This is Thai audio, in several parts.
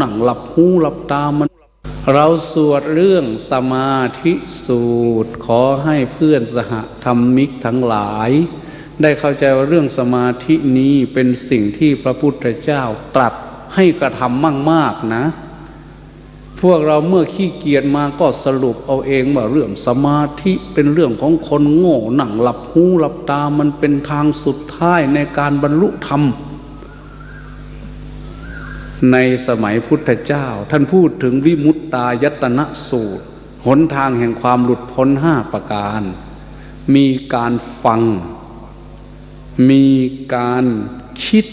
นั่งหลับหูหลับตามัน เราสวดเรื่องสมาธิสูตร ขอให้เพื่อนสหธรรมิกทั้งหลาย ได้เข้าใจว่าเรื่องสมาธินี้เป็นสิ่งที่พระพุทธเจ้าตรัสให้กระทำมั่งมากนะ พวกเราเมื่อขี้เกียจมาก็สรุปเอาเองว่าเรื่องสมาธิเป็นเรื่องของคนโง่หนังหลับหูหลับตามันเป็นทางสุดท้ายในการบรรลุธรรม ในสมัยพุทธเจ้า ท่านพูดถึงวิมุตตายตนะสูตร หนทางแห่งความหลุดพ้นห้าประการ มีการฟัง มีการคิด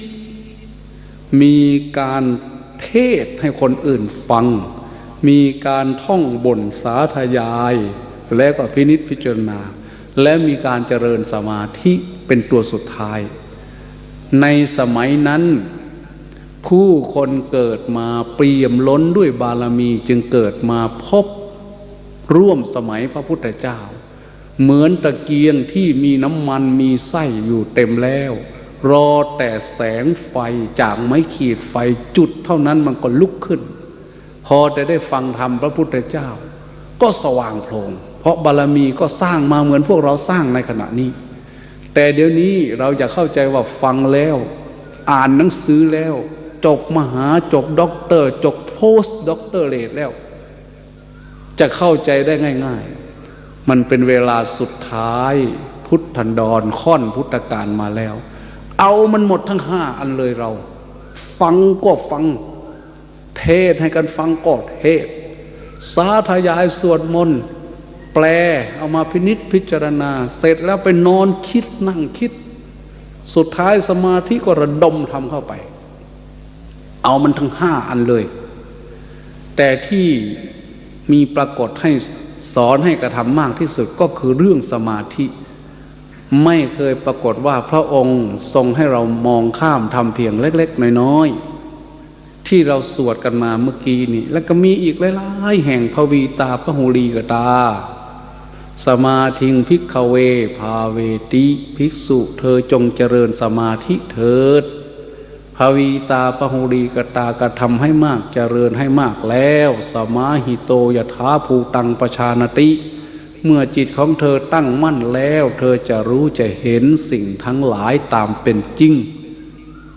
มีการเทศให้คนอื่นฟัง มีการท่องบนสาธยาย แล้วก็พินิษพิจารณา และมีการเจริญสมาธิเป็นตัวสุดท้าย ในสมัยนั้น ผู้คนเกิดมาเปี่ยมล้นด้วยบารมีจึงเกิดมาพบร่วมสมัยพระพุทธเจ้า เหมือนตะเกียงที่มีน้ำมันมีไส้อยู่เต็มแล้ว รอแต่แสงไฟจากไม้ขีดไฟจุดเท่านั้นมันก็ลุกขึ้น พอจะได้ฟังธรรมพระพุทธเจ้า ก็สว่างโพลงเพราะบารมีก็สร้างมาเหมือนพวกเราสร้างในขณะนี้ แต่เดี๋ยวนี้เราจะเข้าใจว่าฟังแล้ว อ่านหนังสือแล้ว จบมหาจบด็อกเตอร์ จบโพสต์ด็อกเตอร์เลแล้ว จะเข้าใจได้ง่าย ๆ มันเป็นเวลาสุดท้าย พุทธันดรค่อนพุทธการมาแล้ว เอามันหมดทั้งห้าอันเลยเรา ฟังก็ฟัง เทศให้กันฟังก็เทศ สาธยายสวดมนต์แปลเอามาพินิษพิจารณา เสร็จแล้วไปนอนคิดนั่งคิด สุดท้ายสมาธิก็ระดมทำเข้าไป เอามันทั้งห้าอันเลย แต่ที่มีปรากฏให้สอนให้กระทำมากที่สุดก็คือเรื่องสมาธิ ไม่เคยปรากฏว่าพระองค์ทรงให้เรามองข้ามทำเพียงเล็ก ๆ น้อยๆที่เราสวดกันมาเมื่อกี้นี่ แล้วก็มีอีกหลายๆแห่งพวีตาพระหูลีกตา สมาธิงพิกขเว ภาเวติ ภิกษุ เธอจงเจริญสมาธิเถิด วีตาปหุรีกตากระทำให้มากเจริญให้มากแล้ว สมาหิโตยถาภูตังประชานติ เมื่อจิตของเธอตั้งมั่นแล้ว เธอจะรู้จะเห็นสิ่งทั้งหลายตามเป็นจริง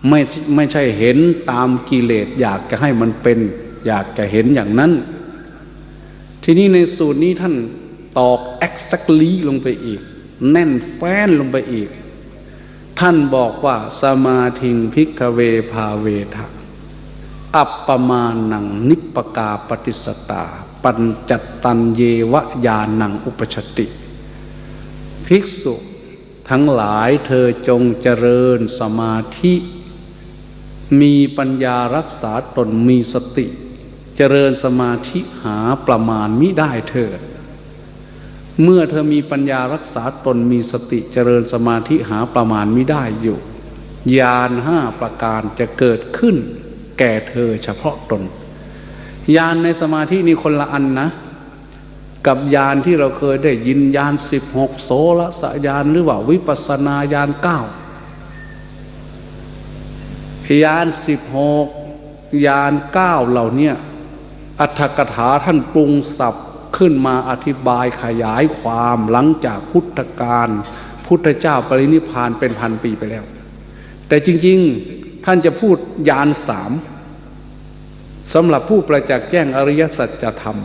ไม่ไม่ใช่เห็นตามกิเลสอยากจะให้มันเป็น อยากจะเห็นอย่างนั้น ทีนี้ในสูตรนี้ท่านตอก exactly ลงไปอีก แน่นแฟ้นลงไปอีก ท่านบอกว่าสมาธิงพิกเวภาเวทะอัปปมานังนิปกาปฏิสตา ปัญจตตันเยวะยานังอุปชติ ภิกษุทั้งหลายเธอจงเจริญสมาธิ มีปัญญารักษาตนมีสติ เจริญสมาธิหาประมาณมิได้เถิด เมื่อเธอมีปัญญารักษาตนมีสติเจริญสมาธิหาประมาณไมิได้อยู่ญาณห้าประการจะเกิดขึ้น แก่เธอเฉพาะตนญาณในสมาธินี่คนละอันนะ กับญาณที่เราเคยได้ยินญาณสิบหกโสรสญาณหรือว่าวิปัสนาญาณเก้ายานสิบหกยานเก้าเหล่านี้อัตถกถาท่านปรุงสับ ขึ้นมาอธิบายขยายความหลังจากพุทธกาลพุทธเจ้าปรินิพานเป็นพันปีไปแล้ว แต่จริงๆท่านจะพูดยานสามสำหรับผู้ประจักษ์แจ้งอริยสัจธรรม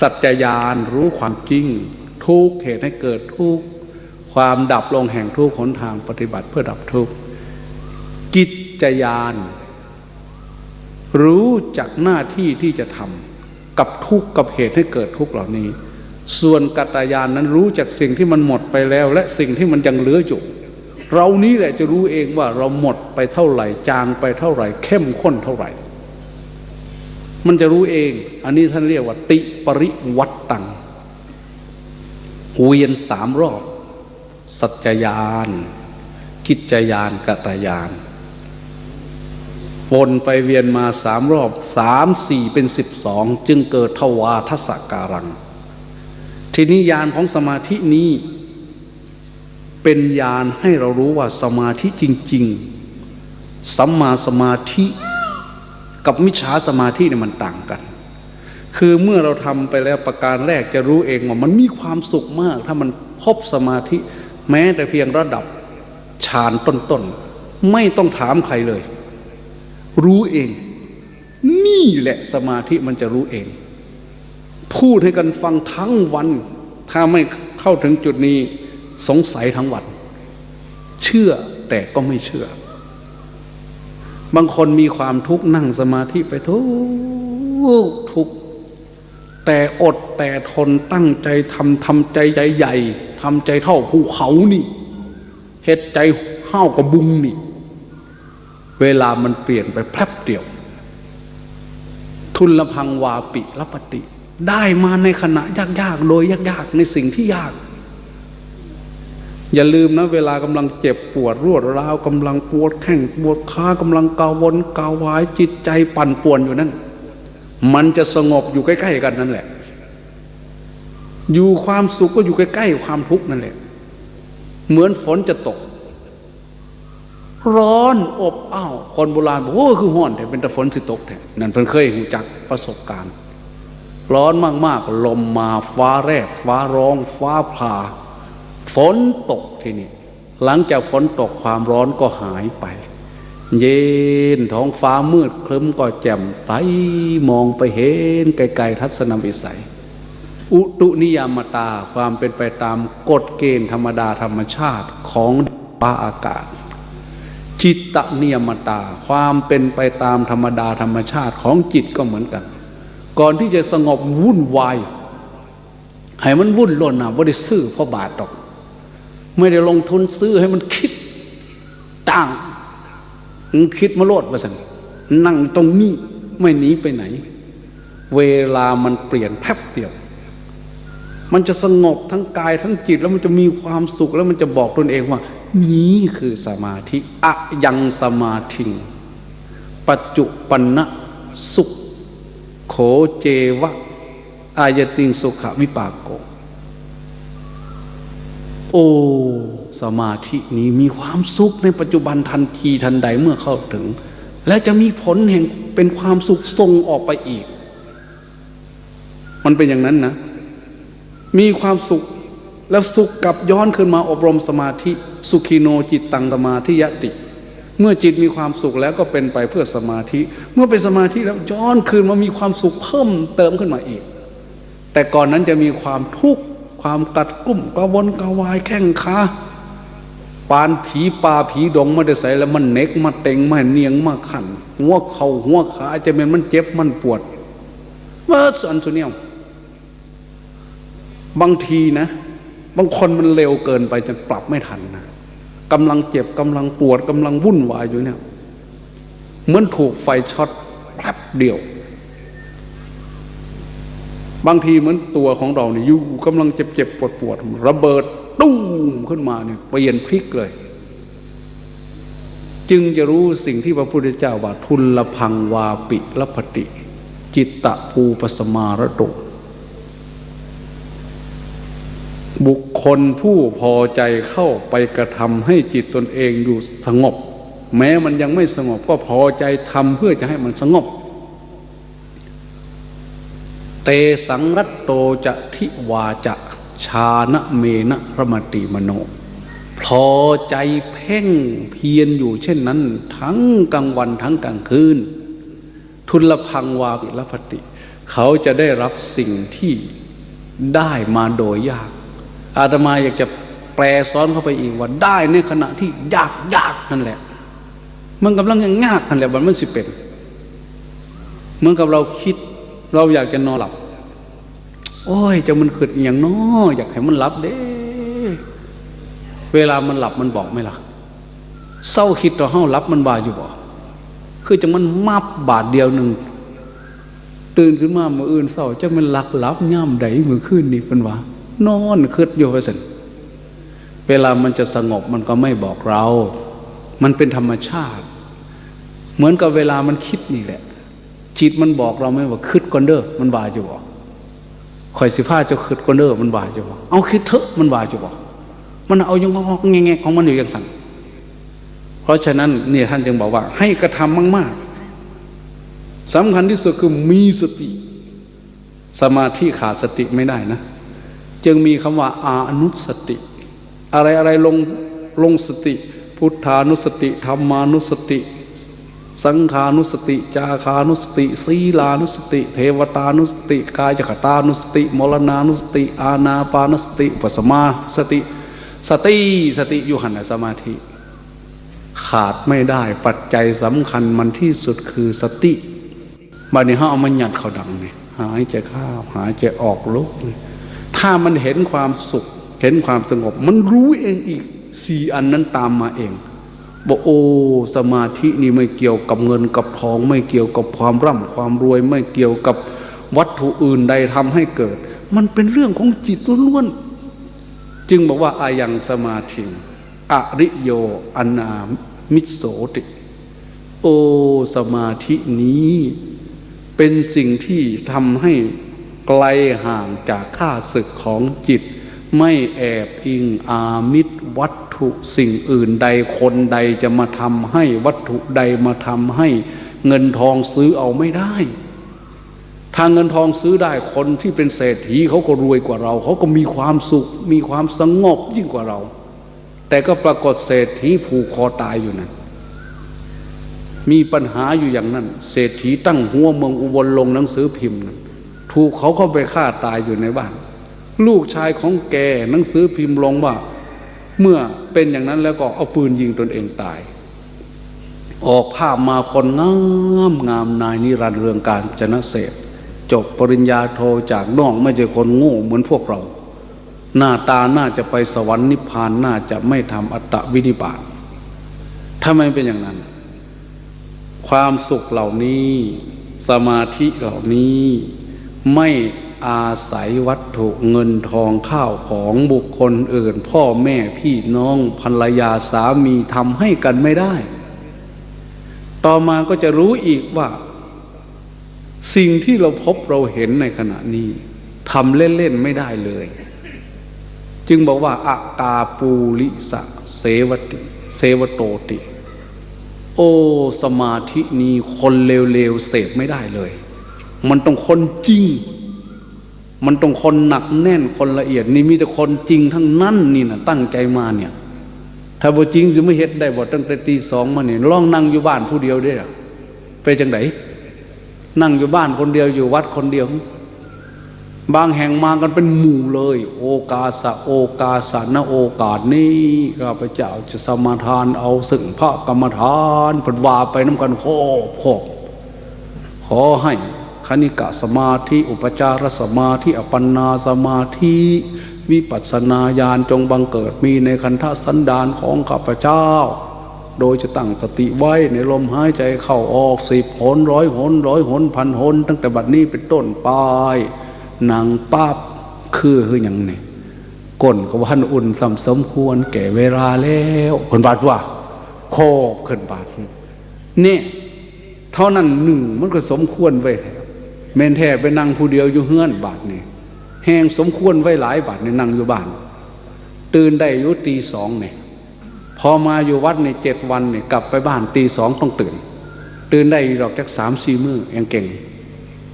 สัจญานรู้ความจริง ทุกเหตุให้เกิดทุกความดับลงแห่งทุกขนทางปฏิบัติเพื่อดับทุกกิจยาน รู้จักหน้าที่ที่จะทำ กับทุกข์กับเหตุให้เกิดทุกข์เหล่านี้ ส่วนกัตยานนั้นรู้จักสิ่งที่มันหมดไปแล้ว และสิ่งที่มันยังเหลืออยู่เรานี้แหละจะรู้เองว่าเราหมดไปเท่าไหร่ จางไปเท่าไหร่ เข้มข้นเท่าไหร่ มันจะรู้เอง อันนี้ท่านเรียกว่า ติปริวัตตังเวียนสามรอบ สัจจยาน กิจยานกัตยาน วนไปเวียนมาสามรอบสามสี่เป็นสิบสองจึงเกิดทวาทศการัง ทีนี้ยานของสมาธินี้ เป็นยานให้เรารู้ว่าสมาธิจริง ๆสัมมาสมาธิกับมิจฉาสมาธิเนี่ยมันต่างกัน คือเมื่อเราทำไปแล้วประการแรกจะรู้เองว่ามันมีความสุขมาก ถ้ามันพบสมาธิ แม้แต่เพียงระดับฌานต้นๆไม่ต้องถามใครเลย รู้เอง นี่แหละสมาธิมันจะรู้เอง พูดให้กันฟังทั้งวัน ถ้าไม่เข้าถึงจุดนี้สงสัยทั้งวัน เชื่อแต่ก็ไม่เชื่อ บางคนมีความทุกข์นั่งสมาธิไปทุกข์ทุกข์แต่อดแต่ทนตั้งใจทำทำใจใหญ่ๆทำใจเท่าภูเขานี่เฮ็ดใจเท่ากับบุงนี่ เวลามันเปลี่ยนไปแป๊บเดียว ทุนละพังวาปิละปติได้มาในขณะยากๆ โดยยากๆ ในสิ่งที่ยาก อย่าลืมนะ เวลากำลังเจ็บปวดรวดร้าวกำลังปวดแข้งปวดขากำลังกาววนกาวายจิตใจปั่นป่วนอยู่นั่น มันจะสงบอยู่ใกล้ ๆ กันนั่นแหละ อยู่ความสุขก็อยู่ใกล้ ๆ ความทุกข์นั่นแหละ เหมือนฝนจะตก ร้อนอบอ้าวคนโบราณบอกโอ้คือห้อนแต่เป็นแต่ฝนสิตกแท้นั่นเพิ่นเคยหูจักประสบการณ์ ร้อนมากๆ ลมมาฟ้าแรก ฟ้าร้อง ฟ้าผ่า ฝนตกทีนี้หลังจากฝนตกความร้อนก็หายไป เย็นท้องฟ้ามืดครึ้มก็แจ่มใสมองไปเห็นไกลๆทัศนวิสัย อุตุนิยามตาความเป็นไปตามกฎเกณฑ์ธรรมดาธรรมชาติของฟ้าอากาศ จิตตเนิยมตา ความเป็นไปตามธรรมดาธรรมชาติของจิตก็เหมือนกัน ก่อนที่จะสงบวุ่นวายให้มันวุ่นล่นนะไม่ได้ซื้อเพราะบาทดอก ไม่ได้ลงทุนซื้อให้มันคิดต่างคิดมาโลดว่าสันนั่งตรงนี้ไม่หนีไปไหน เวลามันเปลี่ยนแป๊บเดียว มันจะสงบทั้งกายทั้งจิตแล้วมันจะมีความสุขแล้วมันจะบอกตนเองว่า นี้คือสมาธิอะยังสมาธิปัจจุปันนะสุข โขเจวะ อายติงสุขวิปากโก โอ้สมาธินี้มีความสุขในปัจจุบันทันทีทันใดเมื่อเข้าถึง และจะมีผลแห่งเป็นความสุขส่งออกไปอีก มันเป็นอย่างนั้นนะ มีความสุข แล้วสุขกับย้อนขึ้นมาอบรมสมาธิ สุขีโนจิตตังสมาธิยติ เมื่อจิตมีความสุขแล้วก็เป็นไปเพื่อสมาธิ เมื่อเป็นสมาธิแล้วย้อนคืนมามีความสุขเพิ่มเติมขึ้นมาอีก แต่ก่อนนั้นจะมีความทุกข์ความกัดกลุ่มกระวนกระวายแข้งขาปานผีป่าผีดงมาได้ใส่แล้วมันเน็กมาเต็งมาเนียงมาขันหัวเข่าหัวขาจะเป็นมันเจ็บมันปวดเมื่อส่วนสุเนียวบางทีนะ บางคนมันเร็วเกินไปจนปรับไม่ทันนะกำลังเจ็บกำลังปวดกำลังวุ่นวายอยู่เนี่ยเหมือนถูกไฟช็อตแป๊บเดียว บางทีเหมือนตัวของเราเนี่ยอยู่กำลังเจ็บเจ็บปวดปวดระเบิดตู้มขึ้นมาเนี่ยเปลี่ยนพลิกเลย จึงจะรู้สิ่งที่พระพุทธเจ้าว่าทุลละพังวาปิละพติ จิตตะภูปสมาระโต บุคคลผู้พอใจเข้าไปกระทำให้จิตตนเองอยู่สงบ แม้มันยังไม่สงบก็พอใจทำเพื่อจะให้มันสงบ เตสังรัตโตจะทิวาจะชานะเมนะพระมติมโน พอใจเพ่งเพียรอยู่เช่นนั้น ทั้งกลางวันทั้งกลางคืน ทุลพังวาปิลพติ เขาจะได้รับสิ่งที่ได้มาโดยยาก อาตมาอยากจะแปลซ้อนเข้าไปอีกว่าได้ในขณะที่ยากยากนั่นแหละ มันกำลังยังยากนั่นแหละมันมันสิเป็นเหมือนกับเราคิด เราอยากจะนอนหลับ โอ้ยจะมันขึ้นอย่างน้ออยากให้มันหลับเด้ เวลามันหลับมันบอกไหมล่ะเศร้าคิดต่อเฮาหลับมันบาอยู่บ่คือจะมันมับบาทเดียวหนึ่งตื่นขึ้นมาเมื่ออื่นเศร้าจะมันหลักหลับย่ำใดเมื่อคืนนี่เป็นว่า นอนคืดอยู่ไปสินเวลามันจะสงบมันก็ไม่บอกเรา มันเป็นธรรมชาติ เหมือนกับเวลามันคิดนี่แหละ จิตมันบอกเราไหมว่าคืดก่อนเด้อมันบาอยู่บ่คอยสิผ้าจ้าคืดก่อนเด้อมันบาอยู่บ่เอาคิดเถอะมันบาอยู่บ่มันเอายังงอกแงของมันอยู่อย่างสั่งเพราะฉะนั้นเนี่ยท่านจึงบอกว่า ให้กระทำมาก ๆสำคัญที่สุดคือมีสติ สมาธิขาดสติไม่ได้นะ จึงมีคำว่าอานุสติ อะไรอะไรลงลงสติ พุทธานุสติธรรมานุสติ สังขานุสติ จาคานุสติ ศีลานุสติ เทวตานุสติ กายขตานุสติ มรณานุสติ อาณาปานสติปัสมาสติ สติสติอยู่หันสมาธิ ขาดไม่ได้ปัจจัยสำคัญมันที่สุดคือสติบัดนี้เขาเอามันหยัดเขาดังเนี่ยหายใจเข้าหายใจออกลุกเนี่ย ถ้ามันเห็นความสุข เห็นความสงบ มันรู้เองอีกสี่อันนั้นตามมาเองบอกโอ้สมาธินี่ไม่เกี่ยวกับเงินกับทอง ไม่เกี่ยวกับความร่ำความรวย ไม่เกี่ยวกับวัตถุอื่นใดทำให้เกิด มันเป็นเรื่องของจิตล้วนๆจึงบอกว่าอายังสมาธิอริโยอนามิโสติ โอสมาธินี้ เป็นสิ่งที่ทำให้ ไกลห่างจากข้าศึกของจิต ไม่แอบอิงอามิตรวัตถุสิ่งอื่นใดคนใดจะมาทำให้วัตถุใดมาทำให้เงินทองซื้อเอาไม่ได้ถ้าเงินทองซื้อได้คนที่เป็นเศรษฐีเขาก็รวยกว่าเรา เขาก็มีความสุข มีความสงบยิ่งกว่าเรา แต่ก็ปรากฏเศรษฐีผูกคอตายอยู่นั่นมีปัญหาอยู่อย่างนั้น เศรษฐีตั้งหัวเมืองอุบลลงหนังสือพิมพ์นั้น ถูกเขาเข้าไปฆ่าตายอยู่ในบ้าน ลูกชายของแกหนังสือพิมพ์ลงว่า เมื่อเป็นอย่างนั้นแล้วก็เอาปืนยิงตนเองตาย ออกภาพมาคนงามงามนายนิรันดร์เรืองการจนะเศษจบปริญญาโทจากนอกไม่ใช่คนโง่เหมือนพวกเรา หน้าตาน่าจะไปสวรรค์นิพพานน่าจะไม่ทำอัตตวินิบาตถ้าไม่เป็นอย่างนั้น ความสุขเหล่านี้ สมาธิเหล่านี้ ไม่อาศัยวัตถุเงินทองข้าวของบุคคลอื่น พ่อแม่พี่น้องภรรยาสามีทำให้กันไม่ได้ ต่อมาก็จะรู้อีกว่า สิ่งที่เราพบเราเห็นในขณะนี้ทำเล่น ๆ ไม่ได้เลย จึงบอกว่าอากาปูลิสะเสวติ เสวโตติ โอสมาธินี้คนเลวๆเสพไม่ได้เลย มันต้องคนจริง มันต้องคนหนักแน่นคนละเอียด นี่มีแต่คนจริงทั้งนั้นนี่นะตั้งใจมาเนี่ย ถ้าบ่จริงจะไม่เฮ็ดได้บ่ตั้งแต่ตีสองมาเนี่ยลองนั่งอยู่บ้านผู้เดียวได้หรอไปจังไหนนั่งอยู่บ้านคนเดียวอยู่วัดคนเดียว บางแห่งมากันเป็นหมู่เลย โอกาสะโอกาสะณโอกาสนี้ข้าพเจ้าจะสมาทานเอาซึ่งพระกรรมฐานผลวาไปน้ำกันโคโคขอให้ คณิกะสมาธิอุปจารสมาธิอปันนาสมาธิวิปัสสนาญาณจงบังเกิดมีในคันธสันดานของข้าพเจ้า โดยจะตั้งสติไว้ในลมหายใจเข้าออกสิบหนร้อยหนร้อยหนพันหนตั้งแต่บัดนี้เป็นต้นไปนางป้าบคือคืออย่างนี้ก้นก็วันอุ่นสำสมควรแก่เวลาแล้วคนบาดว่าโคบขึ้นบาดนี่เท่านั้นหนึ่งมันก็สมควรไว้ แม่นแท้ไปนั่งผู้เดียวอยู่เฮือนบาดนี่แห้งสมควรไว้หลายบาทในนั่งอยู่บ้าน ตื่นได้อยุตีสองเนี่ยพอมาอยู่วัดในเจ็ดวันเนี่ยกลับไปบ้านตีสองต้องตื่น ตื่นได้ดอกจากสามสี่มือยังเก่ง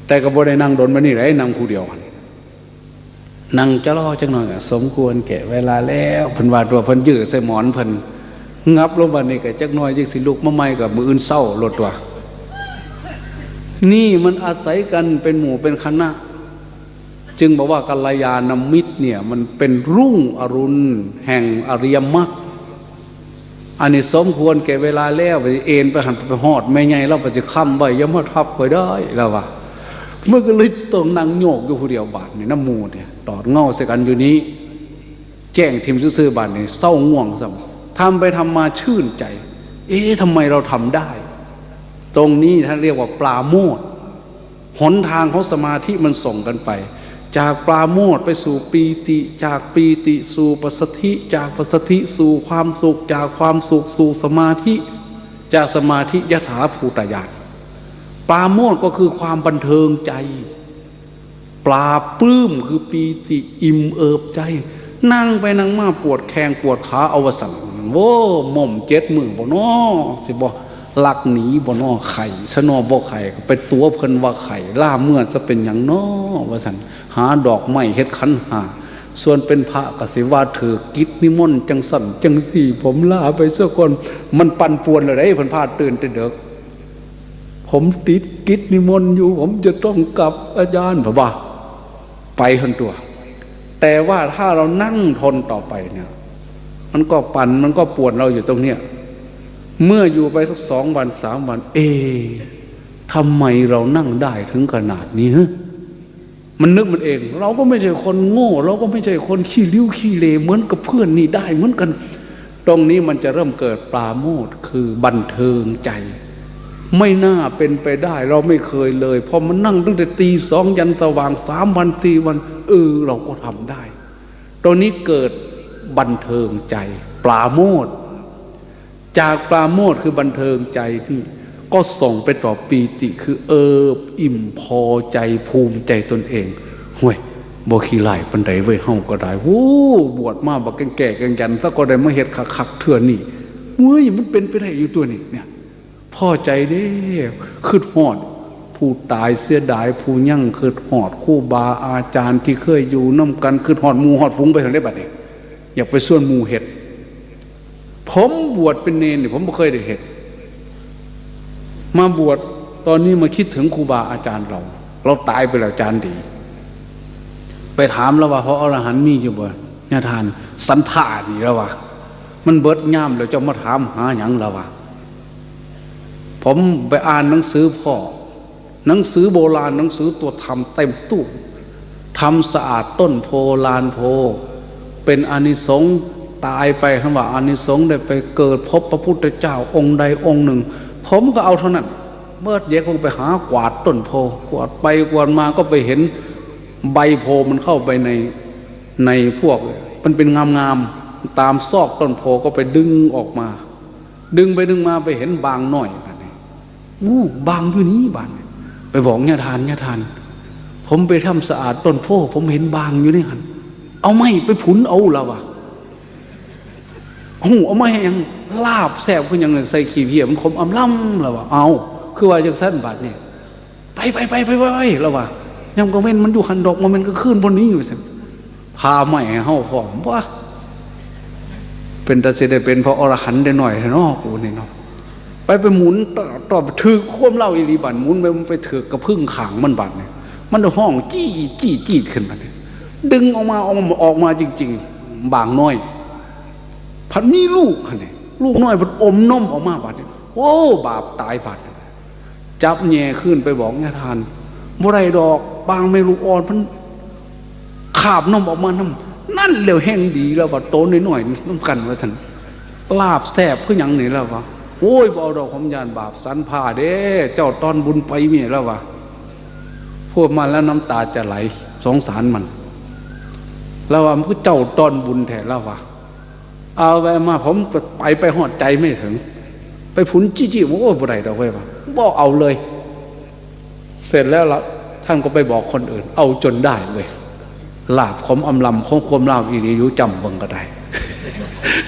แต่ก็บ่ได้นั่งดนมานี่ไรนั่งผู้เดียวนั่งจะรอจังหน่อยสมควรแก่เวลาแล้วเพิ่นว่าตัวเพิ่นยื้อใส่หมอนเพิ่นงับลงมานี่ก็จักหน่อยจักสิลุกมาใหม่กับมืออื่นเศร้าลดตัว นี่มันอาศัยกันเป็นหมู่เป็นคณะ จึงบอกว่ากัลยาณมิตรเนี่ย มันเป็นรุ่งอรุณแห่งอริยมรรคอันนี้สมควรแก่เวลาแล้วไปเอ็นไปหันไปหอดไม่ไงเราไปจะค้ำไว้ยมทับไปได้แล้ววะเมื่อก็เลยต้องนั่งโยกอยู่ผู้เดียวบาทนี่น้ำมูเนี่ยตอดเงาใส่กันอยู่นี้ แจ้งทิมซื่อบาทนี่เศร้าง่วงซ้ำทำไปทำมาชื่นใจ เอ๊ะทำไมเราทำได้ ตรงนี้ท่านเรียกว่าปลาโมดหนทางของสมาธิมันส่งกันไป จากปลาโมดไปสู่ปีติ จากปีติสู่ปัสธิ จากปัสธิสู่ความสุข จากความสุขสู่สมาธิ จากสมาธิยถาภูตญาณปลาโมดก็คือความบันเทิงใจ ปลาปลื้มคือปีติอิ่มเอิบใจ นั่งไปนั่งมาปวดแข้งปวดขาอาวสันโว้หม่อมเจ็ดมือบ่นอสิบ่ ลักหนีบนอไข่สนอบ่ไข่ไปตัวเพิ่นว่าไข่ล่าเมื่อจะเป็นอย่างนอว่าสันหาดอกไม้เฮ็ดขันหา ส่วนเป็นพระกสิว่าถือกิจนิมนต์จังสั่นจังสี่ ผมล่าไปเสื้อคนมันปั่นป่วนอะไรเพิ่นพาตื่นแต่เด็กผมติดกิจนิมนต์อยู่ ผมจะต้องกลับอาจารย์ผมว่าไปคนตัว แต่ว่าถ้าเรานั่งทนต่อไปเนี่ย มันก็ปั่นมันก็ปวดเราอยู่ตรงเนี้ย เมื่ออยู่ไปสักสองวันสามวัน เอทำไมเรานั่งได้ถึงขนาดนี้ฮะมันนึกมันเอง เราก็ไม่ใช่คนโง่ เราก็ไม่ใช่คนขี้ริ้วขี้เลเหมือนกับเพื่อนนี่ได้เหมือนกัน ตรงนี้มันจะเริ่มเกิดปราโมทคือบันเทิงใจ ไม่น่าเป็นไปได้ เราไม่เคยเลยพอมันนั่งตั้งแต่ตีสองยันสว่างสามวันตีวัน เออ เราก็ทำได้ ตรงนี้เกิดบันเทิงใจปราโมท จากปราโมทคือบันเทิงใจที่ก็ส่งไปต่อปีติคือเอิบอิ่มพอใจภูมิใจตนเองห่วยบขี้ไล่ปันไดไว้ยเฮาก็ได้โอ้บวชมาบักแก่ๆกันยันถ้าก็ได้มาเฮ็ดคักๆเถื่อนนี่เว้ยมันเป็นไปได้อยู่ตัวนี้เนี่ยพ่อใจเด้คืดหอด ผู้ตายเสียดายผู้ยั่งคืดหอดคู่บาอาจารย์ที่เคยอยู่น้ำกันคืดหอดมูหอดฟุ้งไปทางได้บัดนี้อยากไปส่วนมูเห็ด ผมบวชเป็นเนรเนี่ยผมไม่เคยได้เห็ดมาบวชตอนนี้มาคิดถึงครูบาอาจารย์เรา เราตายไปแล้วอาจารย์ดี ไปถามแล้วว่าเพราะอรหันต์มีอยู่บ่เนี่ยทาน สันทานี่แล้วว่ามันเบิดย่ามแล้วจะมาถามหาหยังแล้วว่าผมไปอ่านหนังสือพ่อ หนังสือโบราณหนังสือตัวทำเต็มตู้ทำสะอาดต้นโพลานโพ เป็นอานิสงส์ ตายไปคำว่าอานิสงส์ได้ไปเกิดพบพระพุทธเจ้าองค์ใดองค์หนึ่ง ผมก็เอาเท่านั้นเมื่อเย็กคงไปหากวาดต้นโพกวาดไปกวาดมาก็ไปเห็นใบโพมันเข้าไปในในพวก มันเป็นงามๆตามซอกต้นโพก็ไปดึงออกมา ดึงไปดึงมาไปเห็นบางหน่อยกันนี่อู้บางอยู่นี้บางไปบอกเนี่ยทานเนี่ยทาน ผมไปทำสะอาดต้นโพผมเห็นบางอยู่นี่หันเอาไม่ไปผุนเอาละวะ โอ้เอาไม่ยังลาบแสบขึ้นยังใส่ขี้เพียมันคมอำล่ำละวะเอา คือว่าจังสั้นบาดนี่ไปไปไปไปไปไปละวะยังก็เว้นมันอยู่หันดอกมันก็ขึ้นบนนี้อยู่สิพาไม่ให้เฮาพร้อมว่าเป็นตาเสด็เป็นเพราะอรหันต์ได้หน่อยเนาะกูนี่เนาะไปไปหมุนต่อต่อถือควมเล่าอิริบันหมุนไปมันไปถือกระพึ่งขางมันบัดเนี่ยมันห้องจี้จี้จี้ขึ้นมาเนี่ยดึงออกมาออกมาออกมาจริง ๆ บางน้อย พันมีลูกค่ะเนี่ยลูกน้อยพันอมนมออกมาบัดเนี่ยโอ้บาปตายบัดจับแง่ขึ้นไปบอกแง่ทานบ่ไรดอกบางไม่ลูกอ่อนมันขาบนมออกมาน้ำนั่นเร็วแห้งดีแล้วว่าโตนหน่อยๆน้ำกันว่าท่านลาบแสบก็ยังนี่แล้ววะโอ้ยบอดอกคำยานบาปสันผ่าเด้เจ้าตอนบุญไปเมียแล้ววะพูดมาแล้วน้ำตาจะไหลสงสารมัน แล้วว่ามันก็เจ้าตอนบุญแท้แล้ววะ เอาไปมาผมไปไปหอดใจไม่ถึง ไปผุนจี้จี้โอ้บุไรดอกเว้ยว่าบอกเอาเลย เสร็จแล้วละท่านก็ไปบอกคนอื่น เอาจนได้เลยลาบขมอำลำของความลาบอีนีอยู่จำเบิ่งก็ได้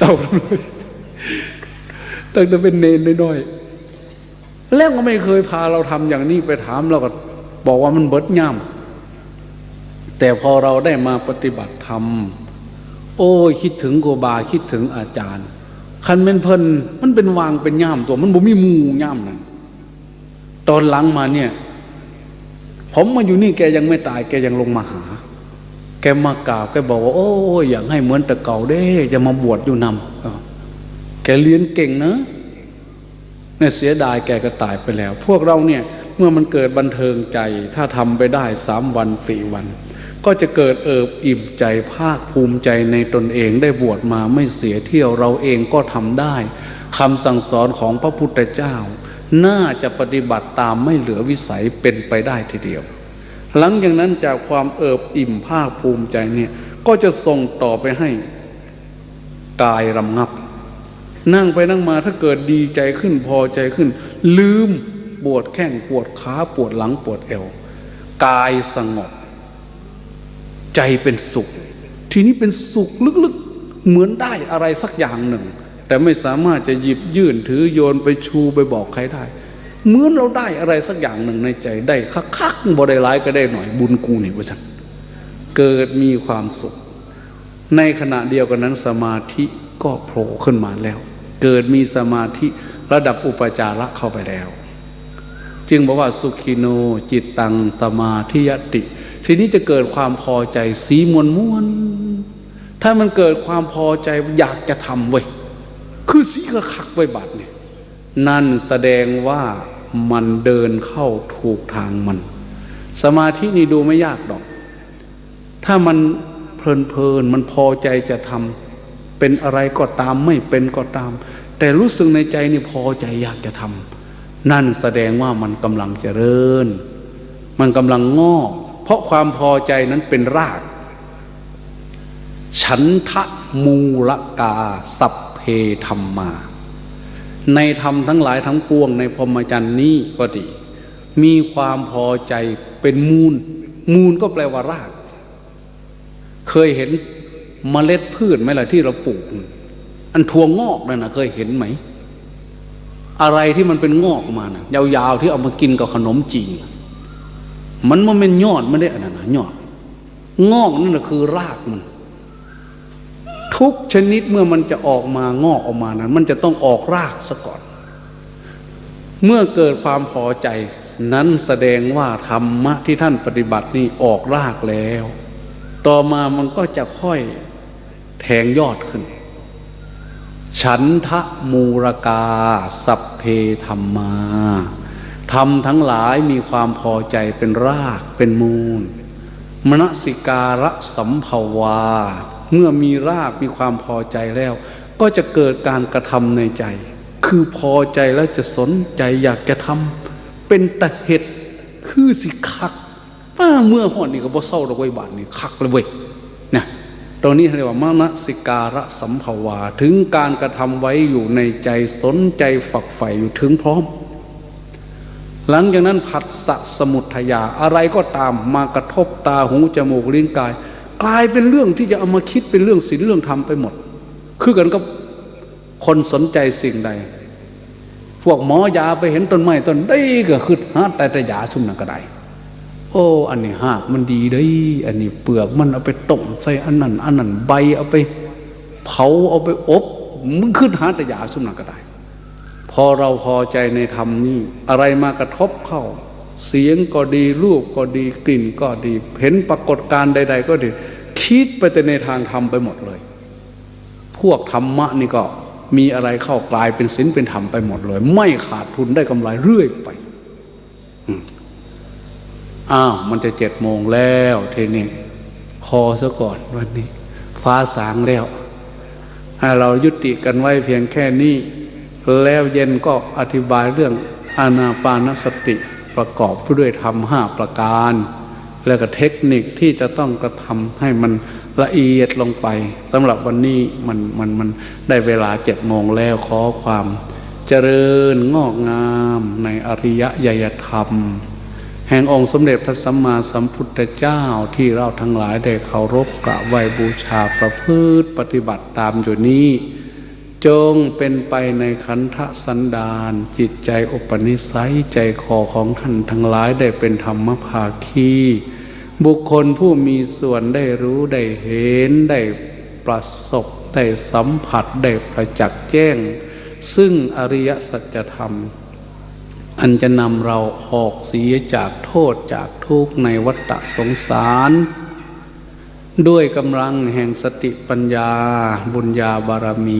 เอาตั้งแต่เป็นเนนน้อยๆแล้วก็ไม่เคยพาเราทำอย่างนี้ไปถามเราก็บอกว่ามันเบิดย่ำแต่พอเราได้มาปฏิบัติธรรม โอ้ยคิดถึงโกบาคิดถึงอาจารย์คันเป็นเพิ่นมันเป็นวางเป็นย่ามตัว มันบ่มีมูย่ามนั่นตอนหลังมาเนี่ย ผมมาอยู่นี่แกยังไม่ตาย แกยังลงมาหา แกมากราบแกบอกว่าโอ้ยอยากให้เหมือนแต่เก่าเด้ จะมาบวชอยู่นำแกเรียนเก่งนะเนี่ยเสียดายแกก็ตายไปแล้ว พวกเราเนี่ย เมื่อมันเกิดบันเทิงใจ ถ้าทำไปได้สามวันสี่วัน ก็จะเกิดเอิบอิ่มใจภาคภูมิใจในตนเองได้บวชมาไม่เสียเที่ยวเราเองก็ทำได้คำสั่งสอนของพระพุทธเจ้า น่าจะปฏิบัติตามไม่เหลือวิสัยเป็นไปได้ทีเดียว หลังจากนั้นจากความเอิบอิ่มภาคภูมิใจเนี่ยก็จะส่งต่อไปให้กายรำงับ นั่งไปนั่งมาถ้าเกิดดีใจขึ้นพอใจขึ้น ลืมปวดแข้งปวดขาปวดหลังปวดเอว กายสงบ ใจเป็นสุข ทีนี้เป็นสุขลึกๆ เหมือนได้อะไรสักอย่างหนึ่ง แต่ไม่สามารถจะหยิบยื่นถือโยนไปชูไปบอกใครได้ เหมือนเราได้อะไรสักอย่างหนึ่งในใจได้คักๆบ่ได้ร้ายก็ได้หน่อยบุญกูนี่ว่าฉันเกิดมีความสุข ในขณะเดียวกันนั้นสมาธิก็โผล่ขึ้นมาแล้ว เกิดมีสมาธิระดับอุปจาระเข้าไปแล้ว จึงบอกว่าสุขิโนจิตตังสมาธิยติ ทีนี้จะเกิดความพอใจสีมวนม้วน ถ้ามันเกิดความพอใจอยากจะทำเว้ยคือสีกระคักไว้บัดเนี่ย นั่นแสดงว่ามันเดินเข้าถูกทางมัน สมาธินี่ดูไม่ยากดอก ถ้ามันเพลินเพลินมันพอใจจะทำเป็นอะไรก็ตามไม่เป็นก็ตาม แต่รู้สึกในใจนี่พอใจอยากจะทำนั่นแสดงว่ามันกำลังเจริญ มันกำลังงอก เพราะความพอใจนั้นเป็นราก ฉันทะมูลกา สัพเพธรรมา ในธรรมทั้งหลายทั้งปวงในพรหมจรรย์นี้ก็ดี มีความพอใจเป็นมูล มูลก็แปลว่าราก เคยเห็นเมล็ดพืชไหมล่ะที่เราปลูก อันทั่วงอกนั่นนะเคยเห็นไหม อะไรที่มันเป็นงอกมานะยาวๆที่เอามากินกับขนมจีน มันมันเป็นยอดไม่ได้อันนั้นยอด งอกนั่นนะคือรากมัน ทุกชนิดเมื่อมันจะออกมางอกออกมานั้น มันจะต้องออกรากซะก่อน เมื่อเกิดความพอใจนั้นแสดงว่าธรรมะที่ท่านปฏิบัตินี่ออกรากแล้ว ต่อมามันก็จะค่อยแทงยอดขึ้น ฉันทะมูรกา สัพเพธรรมา ธรรมทั้งหลายมีความพอใจเป็นรากเป็นมูลมนสิการะสัมภาวา เมื่อมีรากมีความพอใจแล้ว ก็จะเกิดการกระทำในใจ คือพอใจแล้วจะสนใจอยากจะทำเป็นตะเหตุคือสิคักป้าเมื่อหอดนี่ก็บ่เศร้าดอกไว้บาทนี่คักเลยเว้ยนี่ตรงนี้เรียกว่ามนสิการะสัมภาวา ถึงการกระทำไว้อยู่ในใจสนใจฝักใฝ่อยู่ถึงพร้อม หลังจากนั้นผัสสะสมุทยา อะไรก็ตามมากระทบตาหูจมูกลิ้นกาย กลายเป็นเรื่องที่จะเอามาคิดเป็นเรื่องศีลเรื่องธรรมไปหมด คือกันกับคนสนใจสิ่งใด พวกหมอยาไปเห็นต้นไม้ต้นได้ก็คือหาแต่แต่ยาซุ่มนั่นก็ได้โอ้อันนี้หากมันดีได้อันนี้เปลือกมันเอาไปต้มใส่อันนั้น อันนั้นใบเอาไป เผาเอาไปอบ มึงขึ้นหาแต่ยาซุ่มนั่นก็ได้ พอเราพอใจในธรรมนี่อะไรมากระทบเข้า เสียงก็ดีรูปก็ดีกลิ่นก็ดี เห็นปรากฏการใด ๆ ก็ดี คิดไปแต่ในทางธรรมไปหมดเลย พวกธรรมะนี่ก็มีอะไรเข้ากลายเป็นศีลเป็นธรรมไปหมดเลย ไม่ขาดทุนได้กำไรเรื่อยไปอ้าวมันจะเจ็ดโมงแล้วเทนี้พอซะก่อนวันนี้ ฟ้าสางแล้วให้เรายุติกันไว้เพียงแค่นี้ แล้วเย็นก็อธิบายเรื่องอานาปานสติประกอบด้วยธรรมห้าประการ แล้วก็เทคนิคที่จะต้องกระทำให้มันละเอียดลงไปสำหรับวันนี้มันมันมันได้เวลาเจ็ดโมงแล้วขอความเจริญงอกงามในอริยยยธรรม แห่งองค์สมเด็จพระสัมมาสัมพุทธเจ้าที่เราทั้งหลายได้เคารพกราบไหว้บูชาประพฤติปฏิบัติตามอยู่นี้ จงเป็นไปในขันธสันดานจิตใจอุปนิสัยใจคอของท่านทั้งหลายได้เป็นธรรมภาคีบุคคลผู้มีส่วนได้รู้ได้เห็นได้ประสบได้สัมผัสได้ประจักษ์แจ้ง ซึ่งอริยสัจธรรม อันจะนำเราออกเสียจากโทษจากทุกข์ในวัฏสงสาร ด้วยกำลังแห่งสติปัญญาบุญญาบารมี